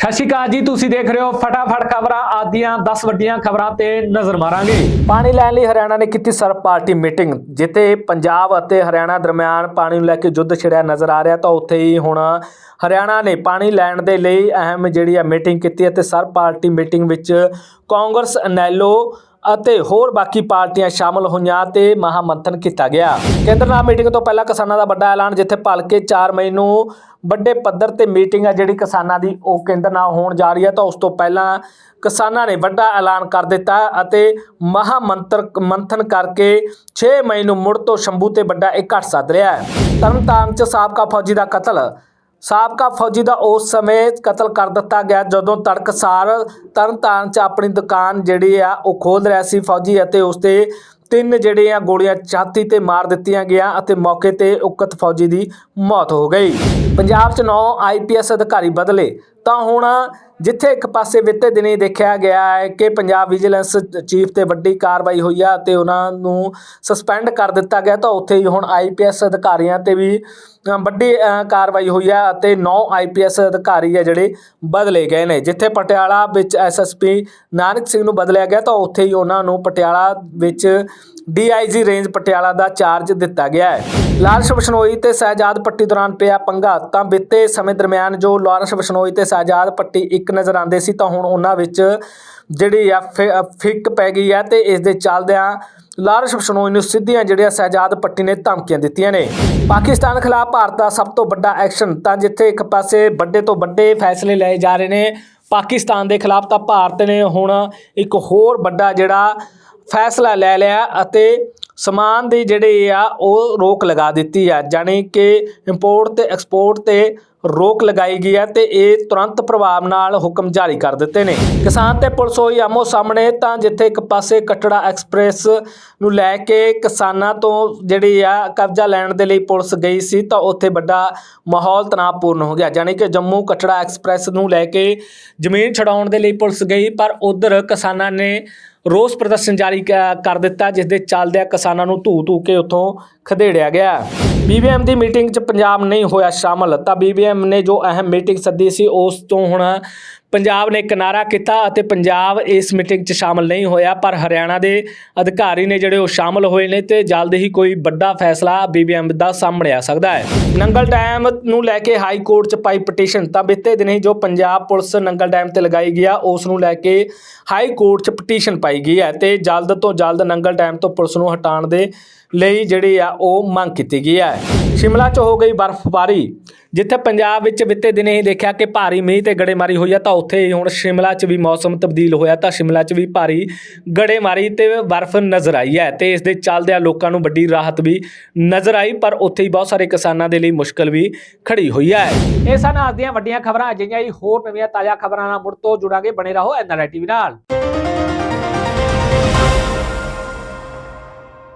ਸਤਿ ਸ਼੍ਰੀ ਅਕਾਲ ਜੀ, ਤੁਸੀਂ ਦੇਖ ਰਹੇ ਹੋ ਫਟਾਫਟ ਖਬਰਾਂ। ਆਦੀਆਂ 10 ਵੱਡੀਆਂ ਖਬਰਾਂ ਤੇ ਨਜ਼ਰ ਮਾਰਾਂਗੇ। ਪਾਣੀ ਲੈਣ ਲਈ ਹਰਿਆਣਾ ਨੇ ਕੀਤੀ ਸਰਬ ਪਾਰਟੀ ਮੀਟਿੰਗ। ਜਿੱਥੇ ਪੰਜਾਬ ਅਤੇ ਹਰਿਆਣਾ ਦਰਮਿਆਨ ਪਾਣੀ ਨੂੰ ਲੈ ਕੇ ਯੁੱਧ ਛਿੜਿਆ ਨਜ਼ਰ ਆ ਰਿਹਾ, ਤਾਂ ਉੱਥੇ ਹੀ ਹੁਣ ਹਰਿਆਣਾ ਨੇ ਪਾਣੀ ਲੈਣ ਦੇ ਲਈ ਅਹਿਮ ਜਿਹੜੀ ਆ ਮੀਟਿੰਗ ਕੀਤੀ ਅਤੇ ਸਰਬ ਪਾਰਟੀ ਮੀਟਿੰਗ ਵਿੱਚ ਕਾਂਗਰਸ ਅਨੈਲੋ ਅਤੇ ਹੋਰ ਬਾਕੀ ਪਾਰਟੀਆਂ ਸ਼ਾਮਲ ਹੋਈਆਂ ਤੇ ਮਹਾਮੰਥਨ ਕੀਤਾ ਗਿਆ। ਕੇਂਦਰ ਨਾਲ ਮੀਟਿੰਗ ਤੋਂ ਪਹਿਲਾਂ ਕਿਸਾਨਾਂ ਦਾ ਵੱਡਾ ਐਲਾਨ, ਜਿੱਥੇ ਭਲਕੇ 4 ਮਈ ਨੂੰ ਵੱਡੇ ਪੱਧਰ ਤੇ ਮੀਟਿੰਗ ਹੈ ਜਿਹੜੀ ਕਿਸਾਨਾਂ ਦੀ ਉਹ ਕੇਂਦਰ ਨਾਲ ਹੋਣ ਜਾ ਰਹੀ ਹੈ ਤਾਂ ਉਸ ਤੋਂ ਪਹਿਲਾਂ ਕਿਸਾਨਾਂ ਨੇ ਵੱਡਾ ਐਲਾਨ ਕਰ ਦਿੱਤਾ ਅਤੇ ਮਹਾਮੰਤਰ ਮੰਥਨ ਕਰਕੇ 6 ਮਈ ਨੂੰ ਮੁੜ ਤੋਂ ਸ਼ੰਭੂ ਤੇ ਵੱਡਾ ਇਕੱਠ ਸੱਦ ਰਿਹਾ ਹੈ ਤਰਨਤਾਰਨ ਚ ਸਾਬਕਾ ਫੌਜੀ ਦਾ ਕਤਲ ਸਾਬਕਾ ਫੌਜੀ ਦਾ ਉਸ ਸਮੇਂ ਕਤਲ ਕਰ ਦਿੱਤਾ ਗਿਆ ਜਦੋਂ ਤੜਕਸਾਰ ਤਰਨਤਾਰਨ ਚ ਆਪਣੀ ਦੁਕਾਨ ਜਿਹੜੀ ਆ ਉਹ ਖੋਲ ਰਿਹਾ ਸੀ ਫੌਜੀ ਅਤੇ ਉਸ ਤੇ ਤਿੰਨ ਜਿਹੜੀਆਂ ਗੋਲੀਆਂ ਛਾਤੀ ਤੇ ਮਾਰ ਦਿੱਤੀਆਂ ਗਿਆ ਅਤੇ ਮੌਕੇ ਤੇ ਉਕਤ ਫੌਜੀ ਦੀ ਮੌਤ ਹੋ ਗਈ। ਪੰਜਾਬ 'ਚ 9 ਆਈਪੀਐਸ ਅਧਿਕਾਰੀ ਬਦਲੇ। ਤਾਂ ਹੁਣ ਜਿੱਥੇ ਇੱਕ ਪਾਸੇ ਬੀਤੇ ਦਿਨੀ ਦੇਖਿਆ ਗਿਆ ਹੈ ਕਿ ਪੰਜਾਬ ਵਿਜੀਲੈਂਸ ਚੀਫ ਤੇ ਵੱਡੀ ਕਾਰਵਾਈ ਹੋਈ ਆ ਤੇ ਉਹਨਾਂ ਨੂੰ ਸਸਪੈਂਡ ਕਰ ਦਿੱਤਾ ਗਿਆ ਤਾਂ ਉੱਥੇ ਹੀ ਹੁਣ ਆਈਪੀਐਸ ਅਧਿਕਾਰੀਆਂ ਤੇ ਵੀ ਵੱਡੀ ਕਾਰਵਾਈ ਹੋਈ ਆ ਅਤੇ 9 ਆਈਪੀਐਸ ਅਧਿਕਾਰੀ ਆ ਜਿਹੜੇ ਬਦਲੇ ਗਏ ਨੇ। ਜਿੱਥੇ ਪਟਿਆਲਾ ਵਿੱਚ ਐਸਐਸਪੀ ਨਾਨਕ ਸਿੰਘ ਨੂੰ ਬਦਲਿਆ ਗਿਆ ਤਾਂ ਉੱਥੇ ਹੀ ਉਹਨਾਂ ਨੂੰ ਪਟਿਆਲਾ ਵਿੱਚ ਡੀਆਈਜੀ ਰੇਂਜ ਪਟਿਆਲਾ ਦਾ ਚਾਰਜ ਦਿੱਤਾ ਗਿਆ ਹੈ। ਲਾਰੈਂਸ ਬਿਸ਼ਨੋਈ ਤੇ ਸਹਿਜਾਦ ਪੱਟੀ ਦੌਰਾਨ ਪਿਆ ਪੰਗਾ, ਤਾਂ ਬੀਤੇ ਸਮੇਂ ਦਰਮਿਆਨ ਜੋ ਲਾਰੈਂਸ ਬਿਸ਼ਨੋਈ ਤੇ ਸਹਿਜਾਦ ਪੱਟੀ ਇੱਕ ਨਜ਼ਰ ਆਉਂਦੇ ਸੀ, ਤਾਂ ਹੁਣ ਉਹਨਾਂ ਵਿੱਚ ਜਿਹੜੀ ਆ ਫਿ- ਫਿੱਕ ਪੈ ਗਈ ਹੈ ਤੇ ਇਸ ਦੇ ਚੱਲਦਿਆਂ ਲਾਰੈਂਸ ਬਿਸ਼ਨੋਈ ਨੂੰ ਸਿੱਧੀਆਂ ਜਿਹੜੀਆਂ ਸਹਿਜਾਦ ਪੱਟੀ ਨੇ ਧਮਕੀਆਂ ਦਿੱਤੀਆਂ ਨੇ। ਪਾਕਿਸਤਾਨ ਖਿਲਾਫ ਭਾਰਤ ਦਾ ਸਭ ਤੋਂ ਵੱਡਾ ਐਕਸ਼ਨ, ਤਾਂ ਜਿੱਥੇ ਇੱਕ ਪਾਸੇ ਵੱਡੇ ਤੋਂ ਵੱਡੇ ਫੈਸਲੇ ਲਏ ਜਾ ਰਹੇ ਨੇ, ਪਾਕਿਸਤਾਨ ਦੇ ਖਿਲਾਫ ਤਾਂ ਭਾਰਤ ਨੇ ਹੁਣ ਇੱਕ ਹੋਰ ਵੱਡਾ ਜਿਹੜਾ ਫੈਸਲਾ ਲੈ ਲਿਆ ਅਤੇ ਸਮਾਨ ਦੀ ਜਿਹੜੀ ਆ, ਉਹ ਰੋਕ ਲਗਾ ਦਿੱਤੀ ਆ, ਜਾਣੀ ਕਿ ਇੰਪੋਰਟ ਤੇ ਐਕਸਪੋਰਟ ਤੇ ਰੋਕ ਲਗਾਈ ਗਈ ਹੈ ਤੇ ਇਹ ਤੁਰੰਤ ਪ੍ਰਭਾਵ ਨਾਲ ਹੁਕਮ ਜਾਰੀ ਕਰ ਦਿੱਤੇ ਨੇ। ਕਿਸਾਨ ਤੇ ਪੁਲਿਸ ਹੋਈ ਆਮੋ ਸਾਹਮਣੇ ਤਾਂ ਜਿੱਥੇ ਇੱਕ ਪਾਸੇ ਕਟੜਾ ਐਕਸਪ੍ਰੈਸ ਨੂੰ ਲੈ ਕੇ ਕਿਸਾਨਾਂ ਤੋਂ ਜਿਹੜੀ ਆ ਕਬਜ਼ਾ ਲੈਣ ਦੇ ਲਈ ਪੁਲਿਸ ਗਈ ਸੀ ਤਾਂ ਉੱਥੇ ਵੱਡਾ ਮਾਹੌਲ ਤਣਾਅਪੂਰਨ ਹੋ ਗਿਆ। ਜਾਣੀ ਕਿ ਜੰਮੂ ਕਟੜਾ ਐਕਸਪ੍ਰੈਸ ਨੂੰ ਲੈ ਕੇ ਜ਼ਮੀਨ ਛਡਾਉਣ ਦੇ ਲਈ ਪੁਲਿਸ ਗਈ, ਪਰ ਉਧਰ ਕਿਸਾਨਾਂ ਨੇ ਰੋਸ ਪ੍ਰਦਰਸ਼ਨ ਜਾਰੀ ਕ- ਕਰ ਦਿੱਤਾ, ਜਿਸ ਦੇ ਚੱਲਦਿਆਂ ਕਿਸਾਨਾਂ ਨੂੰ ਧੂ ਧੂ ਕੇ ਉੱਥੋਂ ਖਦੇੜਿਆ ਗਿਆ। ਬੀਬੀਐਮ ਦੀ ਮੀਟਿੰਗ 'ਚ ਪੰਜਾਬ ਨਹੀਂ ਹੋਇਆ ਸ਼ਾਮਲ, ਤਾਂ ਬੀਬੀਐਮ ਨੇ ਜੋ ਅਹਿਮ ਮੀਟਿੰਗ ਸੱਦੀ ਸੀ, ਉਸ ਤੋਂ ਹੁਣ ਪੰਜਾਬ ਨੇ ਕਿਨਾਰਾ ਕੀਤਾ ਅਤੇ ਪੰਜਾਬ ਇਸ ਮੀਟਿੰਗ 'ਚ ਸ਼ਾਮਲ ਨਹੀਂ ਹੋਇਆ, ਪਰ ਹਰਿਆਣਾ ਦੇ ਅਧਿਕਾਰੀ ਨੇ ਜਿਹੜੇ ਉਹ ਸ਼ਾਮਲ ਹੋਏ ਨੇ ਤੇ ਜਲਦ ਹੀ ਕੋਈ ਵੱਡਾ ਫੈਸਲਾ ਬੀਬੀਐਮ ਦਾ ਸਾਹਮਣੇ ਆ ਸਕਦਾ ਹੈ। ਨੰਗਲ ਡੈਮ ਨੂੰ ਲੈ ਕੇ ਹਾਈ ਕੋਰਟ 'ਚ ਪਾਈ ਪਟੀਸ਼ਨ ਤਾਂ ਬੀਤੇ ਹੀ ਜੋ ਪੰਜਾਬ ਪੁਲਿਸ ਨੰਗਲ ਡੈਮ ਤੇ ਲਗਾਈ ਗਿਆ, ਉਸ ਨੂੰ ਲੈ ਕੇ ਹਾਈ ਕੋਰਟ 'ਚ ਪਟੀਸ਼ਨ ਪਾਈ ਗਈ ਹੈ ਤੇ ਜਲਦ ਤੋਂ ਜਲਦ ਨੰਗਲ ਡੈਮ ਤੋਂ ਪੁਲਿਸ ਨੂੰ ਹਟਾਉਣ ਦੇ ਲਈ ਜਿਹੜੀ ਆ ਉਹ ਮੰਗ ਕੀਤੀ ਗਈ ਹੈ। ਸ਼ਿਮਲਾ 'ਚ ਹੋ ਗਈ ਬਰਫ਼ਬਾਰੀ, ਜਿੱਥੇ ਪੰਜਾਬ ਵਿੱਚ ਬੀਤੇ ਦਿਨੇ ਹੀ ਦੇਖਿਆ ਕਿ ਭਾਰੀ ਮੀਂਹ ਤੇ ਗੜੇਮਾਰੀ ਹੋਈ ਆ, ਤਾਂ ਉੱਥੇ ਹੀ ਹੁਣ ਸ਼ਿਮਲਾ 'ਚ ਵੀ ਮੌਸਮ ਤਬਦੀਲ ਹੋਇਆ, ਤਾਂ ਸ਼ਿਮਲਾ 'ਚ ਵੀ ਭਾਰੀ ਗੜੇਮਾਰੀ ਤੇ ਬਰਫ਼ ਨਜ਼ਰ ਆਈ ਹੈ ਤੇ ਇਸ ਦੇ ਚੱਲਦਿਆਂ ਲੋਕਾਂ ਨੂੰ ਵੱਡੀ ਰਾਹਤ ਵੀ ਨਜ਼ਰ ਆਈ, ਪਰ ਉੱਥੇ ਹੀ ਬਹੁਤ ਸਾਰੇ ਕਿਸਾਨਾਂ ਦੇ ਲਈ ਮੁਸ਼ਕਲ ਵੀ ਖੜੀ ਹੋਈ ਹੈ। ਇਹ ਸਨ ਅੱਜ ਦੀਆਂ ਵੱਡੀਆਂ ਖਬਰਾਂ, ਅਜਿਹੀਆਂ ਹੀ ਹੋਰ ਨਵੀਆਂ ਤਾਜ਼ਾ ਖਬਰਾਂ ਨਾਲ ਮੁੜ ਤੋਂ ਜੁੜਾਂਗੇ, ਬਣੇ ਰਹੋ ਐਨਆਰਆਈ ਟੀਵੀ ਨਾਲ।